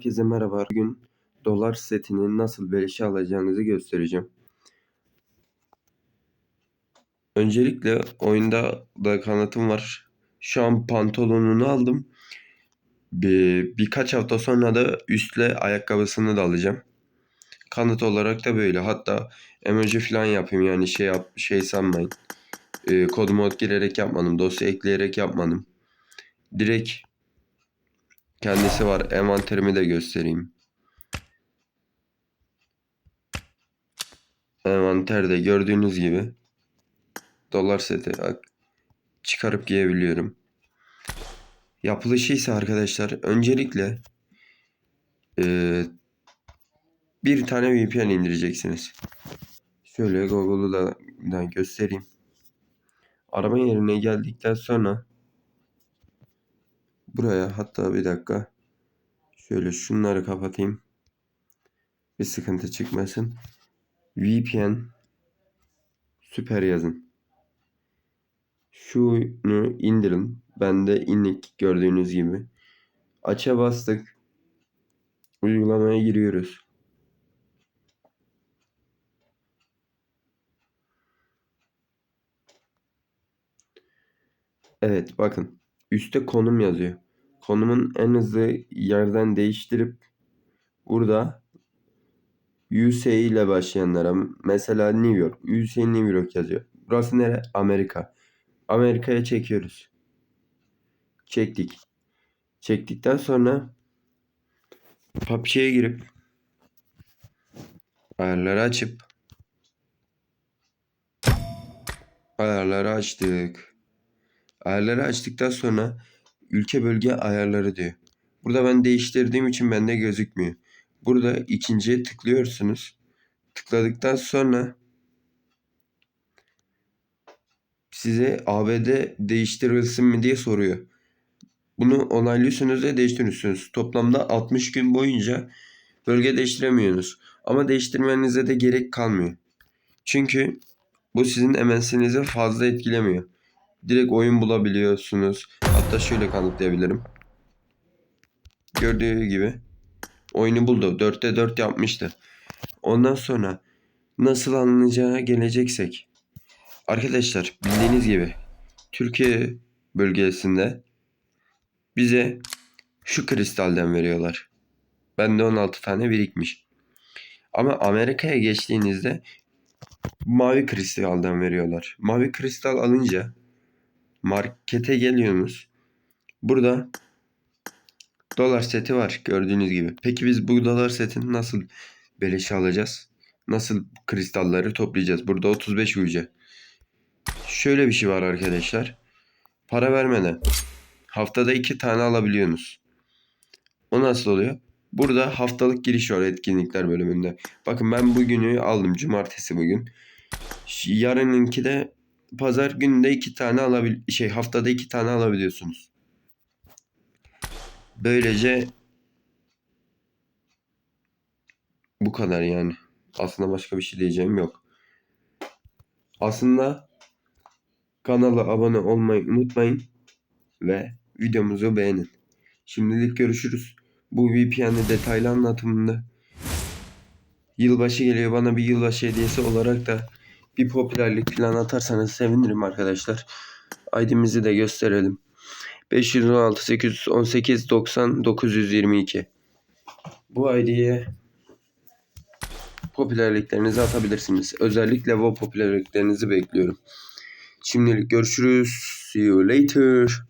Herkese merhaba. Bugün dolar setini nasıl beleşe alacağınızı göstereceğim. Öncelikle oyunda da kanıtım var. Şu an pantolonunu aldım. Bir, birkaç hafta sonra da üstle ayakkabısını da alacağım. Kanıt olarak da böyle. Hatta emoji falan yapayım yani şey yap, şey sanmayın. Ee, kod mod girerek yapmadım. Dosya ekleyerek yapmadım. Direkt kendisi var. Envanterimi de göstereyim. Envanterde gördüğünüz gibi dolar seti çıkarıp giyebiliyorum. Yapılışı ise arkadaşlar öncelikle e, bir tane VPN indireceksiniz. Şöyle Google'u da, göstereyim. Arama yerine geldikten sonra buraya hatta bir dakika şöyle şunları kapatayım. Bir sıkıntı çıkmasın. VPN süper yazın. Şunu indirin. Bende inlik gördüğünüz gibi. Aça bastık. Uygulamaya giriyoruz. Evet bakın. Üste konum yazıyor. Konumun en hızlı yerden değiştirip burada USA ile başlayanlara mesela New York. USA New York yazıyor. Burası nere? Amerika. Amerika'ya çekiyoruz. Çektik. Çektikten sonra PUBG'ye girip ayarları açıp ayarları açtık. Ayarları açtıktan sonra ülke bölge ayarları diyor. Burada ben değiştirdiğim için bende gözükmüyor. Burada ikinciye tıklıyorsunuz. Tıkladıktan sonra size ABD değiştirilsin mi diye soruyor. Bunu onaylıyorsunuz ve değiştiriyorsunuz. Toplamda 60 gün boyunca bölge değiştiremiyorsunuz. Ama değiştirmenize de gerek kalmıyor. Çünkü bu sizin MS'inizi fazla etkilemiyor. Direkt oyun bulabiliyorsunuz. Hatta şöyle kanıtlayabilirim. Gördüğü gibi oyunu buldu. 4'te 4 yapmıştı. Ondan sonra nasıl anlayacağı geleceksek. Arkadaşlar bildiğiniz gibi Türkiye bölgesinde bize şu kristalden veriyorlar. Bende 16 tane birikmiş. Ama Amerika'ya geçtiğinizde mavi kristalden veriyorlar. Mavi kristal alınca markete geliyorsunuz. Burada dolar seti var gördüğünüz gibi. Peki biz bu dolar setini nasıl beleşe alacağız? Nasıl kristalleri toplayacağız? Burada 35 UC. Şöyle bir şey var arkadaşlar. Para vermeden haftada iki tane alabiliyorsunuz. O nasıl oluyor? Burada haftalık giriş var etkinlikler bölümünde. Bakın ben bugünü aldım. Cumartesi bugün. Yarınınki de pazar gününde iki tane alabil şey haftada iki tane alabiliyorsunuz. Böylece bu kadar yani. Aslında başka bir şey diyeceğim yok. Aslında kanala abone olmayı unutmayın ve videomuzu beğenin. Şimdilik görüşürüz. Bu VPN'i detaylı anlatımında yılbaşı geliyor bana bir yılbaşı hediyesi olarak da bir popülerlik falan atarsanız sevinirim arkadaşlar. ID'mizi de gösterelim. 516 818 90 922 Bu ID'ye popülerliklerinizi atabilirsiniz. Özellikle bu popülerliklerinizi bekliyorum. Şimdilik görüşürüz. See you later.